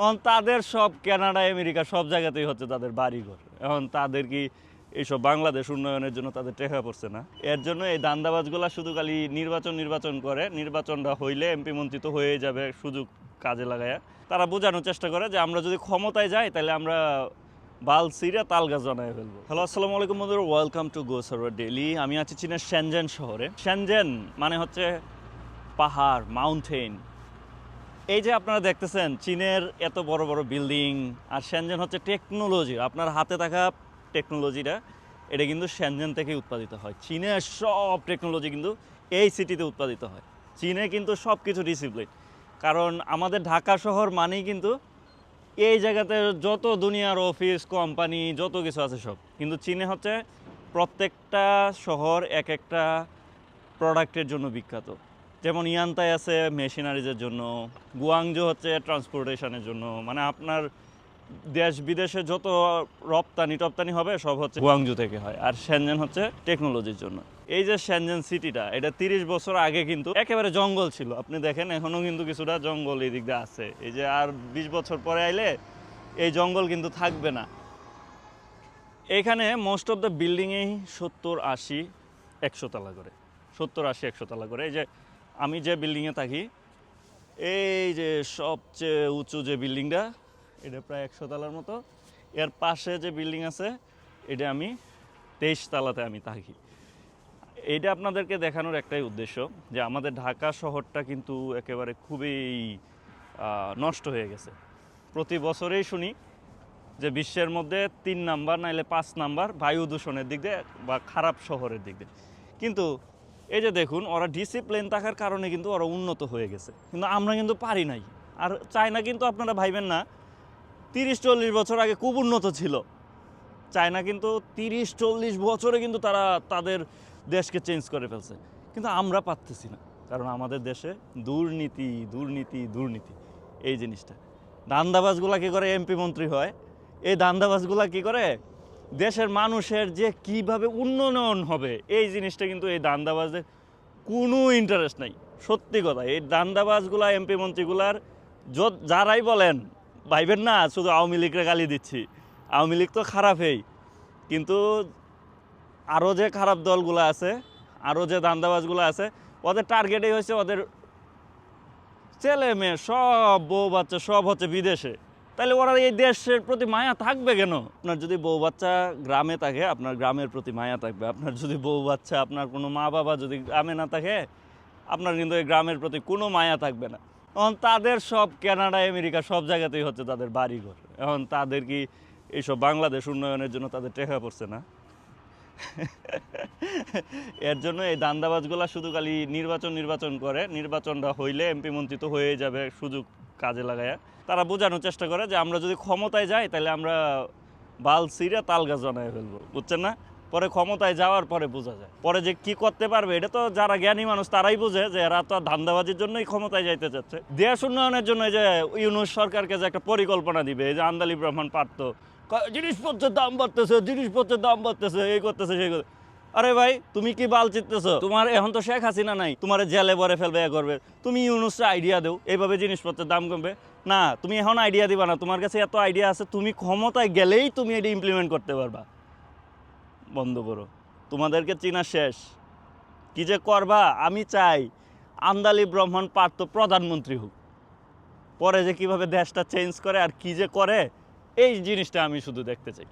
এখন তাদের সব কানাডা, আমেরিকা, সব জায়গাতেই হচ্ছে তাদের বাড়িঘর। এখন তাদের কি এইসব বাংলাদেশ উন্নয়নের জন্য তাদের টেকা পড়ছে না? এর জন্য এই দান্দাবাজগুলা শুধু খালি নির্বাচন নির্বাচন করে, নির্বাচনটা হইলে এমপি মন্ত্রী তো হয়ে যাবে সুযোগ কাজে লাগায়। তারা বোঝানোর চেষ্টা করে যে আমরা যদি ক্ষমতায় যাই, তাহলে আমরা বাল সিরা তাল গাছ বানায় ফেলব। হ্যালো, আসসালামু আলাইকুম বন্ধুরা welcome to go server daily আমি আছি চীনের শ্যানজেন শহরে। শ্যানজেন মানে হচ্ছে পাহাড় মাউন্টেন এই যে আপনারা দেখতেছেন, চীনের এত বড় বড় বিল্ডিং আর শ্যানজেন হচ্ছে টেকনোলজি আপনার হাতে থাকা টেকনোলজিটা এটা কিন্তু শ্যানজেন থেকে উৎপাদিত হয়। চীনের সব টেকনোলজি কিন্তু এই সিটিতে উৎপাদিত হয়। চীনে কিন্তু সব কিছু ডিসিপ্লিন কারণ আমাদের ঢাকা শহর মানেই কিন্তু এই জায়গাতে যত দুনিয়ার অফিস কোম্পানি যত কিছু আছে সব। কিন্তু চীনে হচ্ছে প্রত্যেকটা শহর এক একটা প্রোডাক্টের জন্য বিখ্যাত। যেমন ইয়ান্তাই আছে মেশিনারিজের জন্য গুয়াংজো হচ্ছে ট্রান্সপোর্টেশনের জন্য মানে আপনার দেশ বিদেশে যত রপ্তানি টপ্তানি হবে, সব হচ্ছে গুয়াংজু থেকে হয়। আর শ্যানজেন হচ্ছে টেকনোলজির জন্য। এই যে শ্যানজেন সিটিটা এটা তিরিশ বছর আগে কিন্তু একেবারে জঙ্গল ছিল। আপনি দেখেন এখনও কিন্তু কিছুটা জঙ্গল এই দিক দিয়ে আছে। এই যে আর বিশ বছর পরে আইলে এই জঙ্গল কিন্তু থাকবে না। এখানে মোস্ট অফ দ্য বিল্ডিংয়েই সত্তর আশি একশো তালা করে। সত্তর আশি একশো তালা করে। এই যে আমি যে বিল্ডিংয়ে থাকি, এই যে সবচেয়ে উঁচু যে বিল্ডিংটা, এটা প্রায় একশো তলার মতো। এর পাশে যে বিল্ডিং আছে, এটা আমি তেইশ তালাতে আমি থাকি। এইটা আপনাদেরকে দেখানোর একটাই উদ্দেশ্য, যে আমাদের ঢাকা শহরটা কিন্তু একেবারে খুবই নষ্ট হয়ে গেছে। প্রতি বছরেই শুনি যে বিশ্বের মধ্যে তিন নাম্বার, নাইলে পাঁচ নাম্বার বায়ু দূষণের দিক দিয়ে বা খারাপ শহরের দিক দিয়ে। কিন্তু এই যে দেখুন, ওরা ডিসিপ্লিন থাকার কারণে কিন্তু ওরা উন্নত হয়ে গেছে। কিন্তু আমরা কিন্তু পারি নাই। আর চায়না কিন্তু আপনারা ভাইবেন না তিরিশ চল্লিশ বছর আগে খুব উন্নত ছিল। চায়না কিন্তু তিরিশ চল্লিশ বছরে কিন্তু তারা তাদের দেশকে চেঞ্জ করে ফেলছে। কিন্তু আমরা পারতেছি না, কারণ আমাদের দেশে দুর্নীতি দুর্নীতি দুর্নীতি, এই জিনিসটা। দান্দাবাজগুলা কী করে এমপি মন্ত্রী হয়? এই দান্দাবাজগুলা কী করে দেশের মানুষের যে কীভাবে উন্নয়ন হবে, এই জিনিসটা কিন্তু এই দান্দাবাজদের কোনো ইন্টারেস্ট নাই। সত্যি কথা, এই দান্দাবাজগুলা এমপি মন্ত্রীগুলার যারাই বলেন, ভাইবেন না, শুধু আওয়ামী লীগরে গালি দিচ্ছি। আওয়ামী লীগ তো খারাপই। কিন্তু আরও যে খারাপ দলগুলো আছে আরও যে দান্দাবাজগুলো আছে, ওদের টার্গেটই হয়েছে ওদের ছেলে মেয়ে সব বউ বাচ্চা, সব হচ্ছে বিদেশে। তাহলে ওরা এই দেশের প্রতি মায়া থাকবে কেন? আপনার যদি বউ বাচ্চা গ্রামে থাকে, আপনার গ্রামের প্রতি মায়া থাকবে। আপনার যদি বউ বাচ্চা, আপনার কোনো মা বাবা যদি গ্রামে না থাকে, আপনার কিন্তু এই গ্রামের প্রতি কোনো মায়া থাকবে না। এখন তাদের সব কানাডা, আমেরিকা সব জায়গাতেই হচ্ছে তাদের বাড়িঘর। এখন তাদের কি এইসব বাংলাদেশ উন্নয়নের জন্য তাদের টেকা পড়ছে না? এর জন্য এই দান্দাবাজগুলা শুধু খালি নির্বাচন নির্বাচন করে, নির্বাচনটা হইলে এমপি মন্ত্রী তো হয়ে যাবে, সুযোগ কাজে লাগায় তারা বোঝানোর চেষ্টা করে যে আমরা যদি ক্ষমতায় যাই, তাহলে আমরা বাল সিরা তাল গাছ বানায় ফেলব। বুঝছেন না? পরে ক্ষমতায় যাওয়ার পরে বোঝা যায়। পরে যে কি করতে পারবে, এটা তো যারা জ্ঞানী মানুষ, তারাই বোঝে যে এরা তো ধান্দাবাজির জন্যই ক্ষমতায় যাইতে চাচ্ছে। দেশ উন্নয়নের জন্য যে ইউনুস সরকারকে যে একটা পরিকল্পনা দিবে যে আন্দালি ব্রাহ্মণ পারতো জিনিসপত্রের দাম বাড়তেছে, জিনিসপত্রের দাম বাড়তেছে, এই করতেছে, সেই করতে আরে ভাই, তুমি কি বাল চিত্তেছো? তোমার এখন তো শেখ হাসিনা নাই, তোমার জেলে ভরে ফেলবে করবে। তুমি ইউনুসে আইডিয়া দেও, এইভাবে জিনিসপত্রের দাম কমবে। না, তুমি এখন আইডিয়া দিবা না, তোমার কাছে এত আইডিয়া আছে, তুমি ক্ষমতায় গেলেই তুমি এটা ইমপ্লিমেন্ট করতে পারবা। বন্ধ করো। তোমাদেরকে চিনা শেষ। কি যে করবা, আমি চাই আমদালি ব্রাহ্মণ পার্থ প্রধানমন্ত্রী হোক। পরে যে কীভাবে দেশটা চেঞ্জ করে আর কি যে করে, এই জিনিসটা আমি শুধু দেখতে চাই।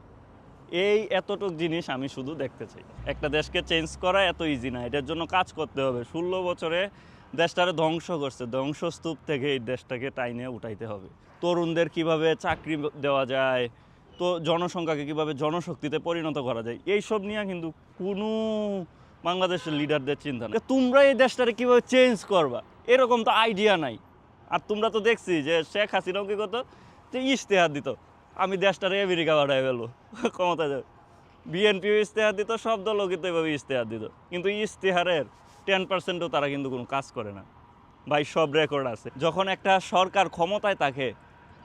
এই এতটুক জিনিস আমি শুধু দেখতে চাই। একটা দেশকে চেঞ্জ করা এত ইজি না, এটার জন্য কাজ করতে হবে। ষোলো বছরে দেশটারে ধ্বংস করছে, ধ্বংসস্তূপ থেকে এই দেশটাকে টাইনে উঠাইতে হবে। তরুণদের কীভাবে চাকরি দেওয়া যায়, তো জনসংখ্যাকে কীভাবে জনশক্তিতে পরিণত করা যায়, এইসব নিয়ে কিন্তু কোনো বাংলাদেশের লিডারদের চিন্তা নেই। তোমরা এই দেশটারে কীভাবে চেঞ্জ করবা, এরকম তো আইডিয়া নাই। আর তোমরা তো দেখছি যে শেখ হাসিনাও কি করতো? যে ইশতেহার দিত। আমি দেশটারে আমেরিকা বাড়াই ফেলব। ক্ষমতা যাবে বিএনপিও ইশতেহার দিত, সব দলও কিন্তু এভাবে ইশতেহার দিত। কিন্তু ইশতেহারের টেন পার্সেন্টও তারা কিন্তু কোনো কাজ করে না। ভাই, সব রেকর্ড আছে। যখন একটা সরকার ক্ষমতায় থাকে,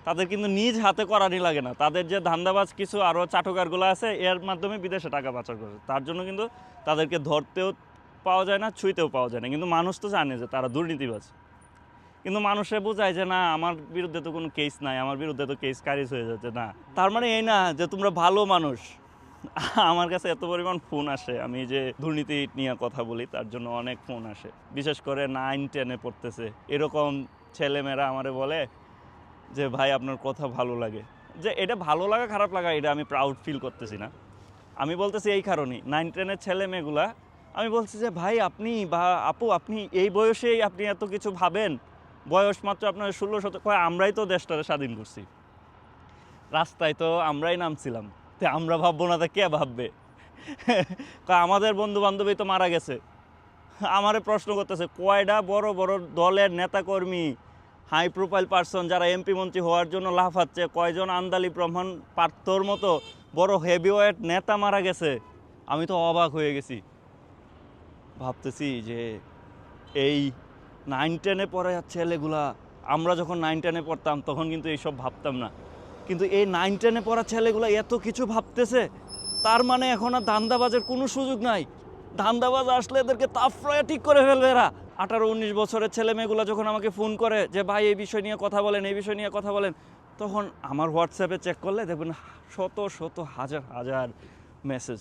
তাদের কিন্তু নিজ হাতে করানি লাগে না। তাদের যে ধান্দাবাজ কিছু আরও চাটকারগুলো আছে, এর মাধ্যমে বিদেশে টাকা পাচার করে তার জন্য কিন্তু তাদেরকে ধরতেও পাওয়া যায় না, ছুঁইতেও পাওয়া যায় না। কিন্তু মানুষ তো জানে যে তারা দুর্নীতিবাজ। কিন্তু মানুষে বোঝায় যে, না, আমার বিরুদ্ধে তো কোনো কেস নাই, আমার বিরুদ্ধে তো কেস কারিজ হয়ে যাচ্ছে। না, তার মানে এই না যে, তোমরা ভালো মানুষ। আমার কাছে এত পরিমাণ ফোন আসে, আমি যে দুর্নীতি নিয়ে কথা বলি, তার জন্য অনেক ফোন আসে। বিশেষ করে নাইন টেনে পড়তেছে। এরকম ছেলেমেয়েরা আমারে বলে যে, ভাই, আপনার কথা ভালো লাগে। যে, এটা ভালো লাগা, খারাপ লাগা, এটা আমি প্রাউড ফিল করতেছি না। আমি বলতেছি এই কারণেই। নাইন টেনের ছেলে মেয়েগুলা, আমি বলছি যে, ভাই, আপনি বা আপু, আপনি এই বয়সেই আপনি এত কিছু ভাবেন? বয়স মাত্র আপনার ষোলো শত কয়, আমরাই তো দেশটারে স্বাধীন করছি। রাস্তায় তো আমরাই নামছিলাম। তো আমরা ভাববো না তা কে ভাববে? আমাদের বন্ধু বান্ধবী তো মারা গেছে। আমারে প্রশ্ন করতেছে কয়টা বড় বড় দলের নেতাকর্মী হাই প্রোফাইল পার্সন যারা এমপি মন্ত্রী হওয়ার জন্য লাফাচ্ছে, কয়জন আন্দালি ব্রহ্মণ পার্থর মতো বড় হেভিওয়েট নেতা মারা গেছে। আমি তো অবাক হয়ে গেছি। ভাবতেছি যে এই নাইন টেনে পড়া ছেলেগুলা, আমরা যখন নাইন টেনে পড়তাম, তখন কিন্তু এইসব ভাবতাম না। কিন্তু এই নাইন টেনে পড়া ছেলেগুলো এত কিছু ভাবতেছে, তার মানে এখন আর ধান্দাবাজের কোনো সুযোগ নাই। ধান্দাবাজ আসলে এদেরকে তাফরায় ঠিক করে ফেলবে এরা। আঠারো, উনিশ বছরের ছেলে মেয়েগুলো যখন আমাকে ফোন করে যে, ভাই, এই বিষয় নিয়ে কথা বলেন, এই বিষয় নিয়ে কথা বলেন। তখন আমার হোয়াটসঅ্যাপে চেক করলে দেখবেন শত শত হাজার হাজার মেসেজ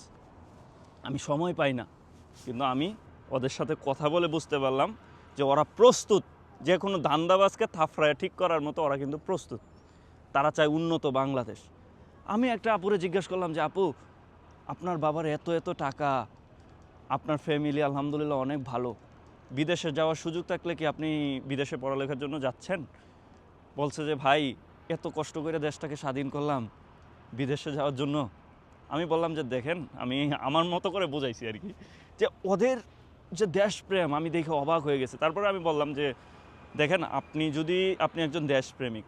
আমি সময় পাই না, কিন্তু আমি ওদের সাথে কথা বলে বুঝতে পারলাম যে ওরা প্রস্তুত, যে কোনো ধান্দাবাজকে থাফরায় ঠিক করার মতো ওরা কিন্তু প্রস্তুত। তারা চায় উন্নত বাংলাদেশ। আমি একটা আপুরে জিজ্ঞেস করলাম যে, আপু, আপনার বাবার এত এত টাকা, আপনার ফ্যামিলি আলহামদুলিল্লাহ অনেক ভালো। বিদেশে যাওয়ার সুযোগ থাকলে কি আপনি বিদেশে পড়ালেখার জন্য যাচ্ছেন? বলছে যে, ভাই, এত কষ্ট করে দেশটাকে স্বাধীন করলাম, বিদেশে যাওয়ার জন্য। আমি বললাম যে, দেখেন, আমি আমার মতো করে বোঝাইছি আর কি। যে ওদের যে দেশপ্রেম, আমি দেখে অবাক হয়ে গেছে। তারপরে আমি বললাম যে, দেখেন, আপনি যদি, আপনি একজন দেশপ্রেমিক,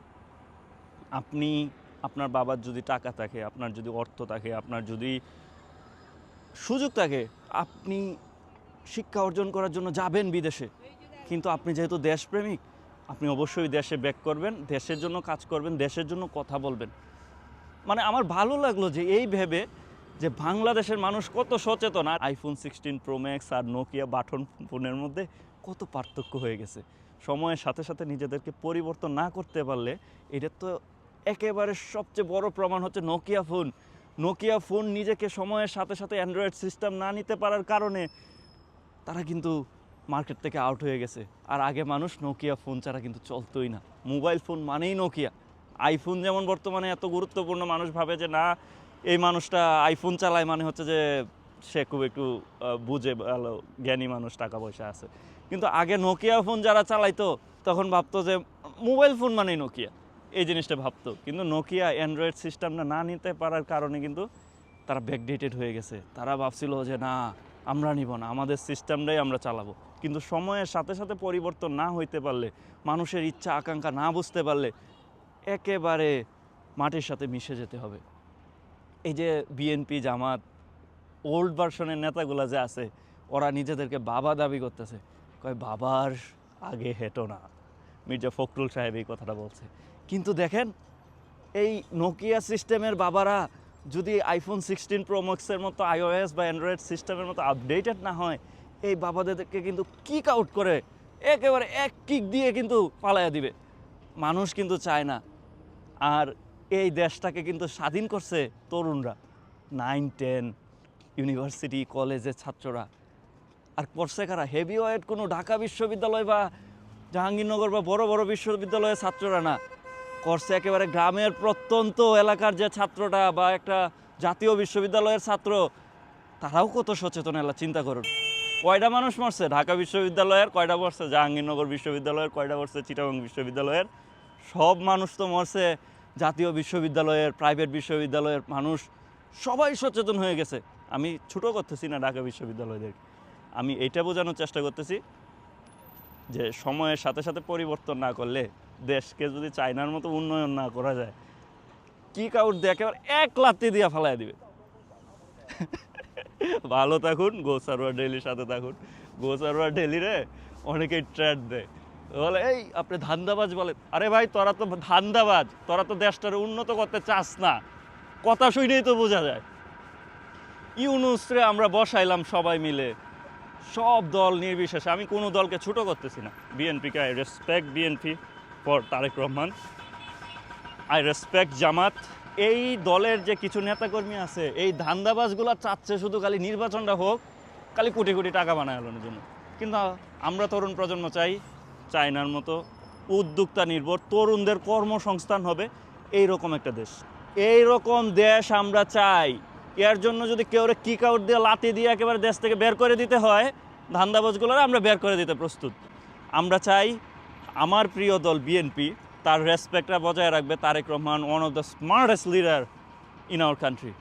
আপনি, আপনার বাবার যদি টাকা থাকে, আপনার যদি অর্থ থাকে, আপনার যদি সুযোগ থাকে, আপনি শিক্ষা অর্জন করার জন্য যাবেন বিদেশে। কিন্তু আপনি যেহেতু দেশপ্রেমিক, আপনি অবশ্যই দেশে ব্যাক করবেন, দেশের জন্য কাজ করবেন, দেশের জন্য কথা বলবেন। মানে আমার ভালো লাগল যে এই ভেবে যে বাংলাদেশের মানুষ কত সচেতন। আর আইফোন সিক্সটিন প্রো ম্যাক্স আর নোকিয়া বাটন ফোনের মধ্যে কত পার্থক্য হয়ে গেছে। সময়ের সাথে সাথে নিজেদেরকে পরিবর্তন না করতে পারলে এটা তো একেবারে সবচেয়ে বড় প্রমাণ হচ্ছে নোকিয়া ফোন নোকিয়া ফোন নিজেকে সময়ের সাথে সাথে অ্যান্ড্রয়েড সিস্টেম না নিতে পারার কারণে তারা কিন্তু মার্কেট থেকে আউট হয়ে গেছে। আর আগে মানুষ নোকিয়া ফোন ছাড়া কিন্তু চলতোই না। মোবাইল ফোন মানেই নোকিয়া আইফোন যেমন বর্তমানে এত গুরুত্বপূর্ণ, মানুষ ভাবে যে না এই মানুষটা আইফোন চালায় মানে হচ্ছে যে সে খুব একটু বুঝে ভালো, জ্ঞানী মানুষ, টাকা পয়সা আছে। কিন্তু আগে নোকিয়া ফোন যারা চালাইতো, তখন ভাবতো যে মোবাইল ফোন মানেই নোকিয়া এই জিনিসটা ভাবতো। কিন্তু নোকিয়া অ্যান্ড্রয়েড সিস্টেমটা না নিতে পারার কারণে কিন্তু তারা ব্যাকডেটেড হয়ে গেছে। তারা ভাবছিল যে না, আমরা নিব না, আমাদের সিস্টেমটাই আমরা চালাবো। কিন্তু সময়ের সাথে সাথে পরিবর্তন না হইতে পারলে, মানুষের ইচ্ছা, আকাঙ্ক্ষা না বুঝতে পারলে, একেবারে মাটির সাথে মিশে যেতে হবে। এই যে বিএনপি জামাত ওল্ড ভার্সনের নেতাগুলা যে আছে, ওরা নিজেদেরকে বাবা দাবি করতেছে। কয়, বাবার আগে হেঁটো না। মির্জা ফখরুল সাহেব এই কথাটা বলছে। কিন্তু দেখেন, এই নোকিয়া সিস্টেমের বাবারা যদি আইফোন সিক্সটিন প্রোম্যাক্সের মতো আইওএস বা অ্যান্ড্রয়েড সিস্টেমের মতো আপডেটেড না হয়, এই বাবাদেরকে কিন্তু কিক আউট করে একেবারে এক কিক দিয়ে কিন্তু পালাইয়া দিবে। মানুষ কিন্তু চায় না। আর এই দেশটাকে কিন্তু স্বাধীন করছে তরুণরা। নাইন টেন ইউনিভার্সিটি কলেজের ছাত্ররা। আর করছে কারা? হেভি ওয়েট কোনো ঢাকা বিশ্ববিদ্যালয় বা জাহাঙ্গীরনগর বা বড় বড় বিশ্ববিদ্যালয়ের ছাত্ররা না। করছে একেবারে গ্রামের প্রত্যন্ত এলাকার যে ছাত্রটা বা একটা জাতীয় বিশ্ববিদ্যালয়ের ছাত্র, তারাও কত সচেতন এলা, চিন্তা করুন। কয়টা মানুষ মরছে? ঢাকা বিশ্ববিদ্যালয়ের কয়টা মরছে? জাহাঙ্গীরনগর বিশ্ববিদ্যালয়ের কয়টা মরছে? চিটাগং বিশ্ববিদ্যালয়ের সব মানুষ তো মরছে। জাতীয় বিশ্ববিদ্যালয়ের প্রাইভেট বিশ্ববিদ্যালয়ের মানুষ সবাই সচেতন হয়ে গেছে। আমি ছোটো করতেছি না ঢাকা বিশ্ববিদ্যালয়দের আমি এটা বোঝানোর চেষ্টা করতেছি যে সময়ের সাথে সাথে পরিবর্তন না করলে দেশকে যদি চায়নার মতো উন্নয়ন না করা যায়, কি কাউট দিয়ে একেবারে এক লাত্তি দিয়ে ফেলায় দিবে? ভালো থাকুন গোসারোয়া ডেলির সাথে থাকুন। গোসারোয়া ডেলিরে অনেকেই ট্র্যাট দেয়। বলে, এই, আপনি ধান্দাবাজ বলে আরে ভাই, তোরা তো ধান্দাবাজ, তোরা তো দেশটারে উন্নত করতে চাস না। কথা শুনেই তো বোঝা যায়। ইউনুসরে আমরা বসাইলাম সবাই মিলে। সব দল নির্বিশেষে, আমি কোনো দলকে ছোটো করতেছি না। বিএনপিকে I respect BNP for Tarique Rahman. I respect Jamaat. এই দলের যে কিছু নেতাকর্মী আছে, এই ধান্দাবাজগুলো চাচ্ছে শুধু খালি নির্বাচনটা হোক, খালি কোটি কোটি টাকা বানায় জন্য। কিন্তু আমরা তরুণ প্রজন্ম চাই চায়নার মতো উদ্যোক্তা নির্ভর, তরুণদের কর্মসংস্থান হবে এই রকম একটা দেশ। এই রকম দেশ আমরা চাই। এর জন্য যদি কেউ কিক আউট দিয়ে লাতি দিয়ে একেবারে দেশ থেকে বের করে দিতে হয়, ধান্দাবাজগুলোর আমরা বের করে দিতে প্রস্তুত। আমরা চাই আমার প্রিয় দল বিএনপি তার রেসপেক্টটা বজায় রাখবে Tarique Rahman one of the smartest leader in our country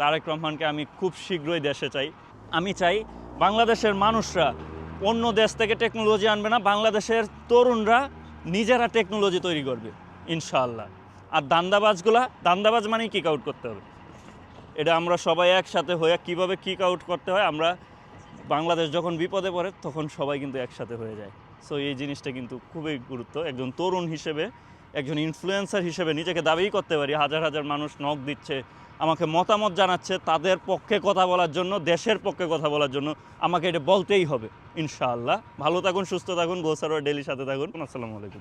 Tarique রহমানকে আমি খুব শীঘ্রই দেশে চাই। আমি চাই বাংলাদেশের মানুষরা অন্য দেশ থেকে টেকনোলজি আনবে না, বাংলাদেশের তরুণরা নিজেরা টেকনোলজি তৈরি করবে, ইনশাআল্লাহ। আর দান্দাবাজগুলা, দান্দাবাজ মানেই কিক আউট করতে হবে। এটা আমরা সবাই একসাথে হয়ে কীভাবে কিক আউট করতে হয়, আমরা বাংলাদেশ যখন বিপদে পড়ে, তখন সবাই কিন্তু একসাথে হয়ে যায়। সো এই জিনিসটা কিন্তু খুবই গুরুত্ব। একজন তরুণ হিসেবে, একজন ইনফ্লুয়েন্সার হিসেবে নিজেকে দাবিই করতে পারি, হাজার হাজার মানুষ নখ দিচ্ছে আমাকে মতামত জানাচ্ছে, তাদের পক্ষে কথা বলার জন্য, দেশের পক্ষে কথা বলার জন্য। আমাকে এটা বলতেই হবে। ইনশাআল্লাহ। ভালো থাকুন, সুস্থ থাকুন গোসার ডেলির সাথে থাকুন। আসসালামু আলাইকুম।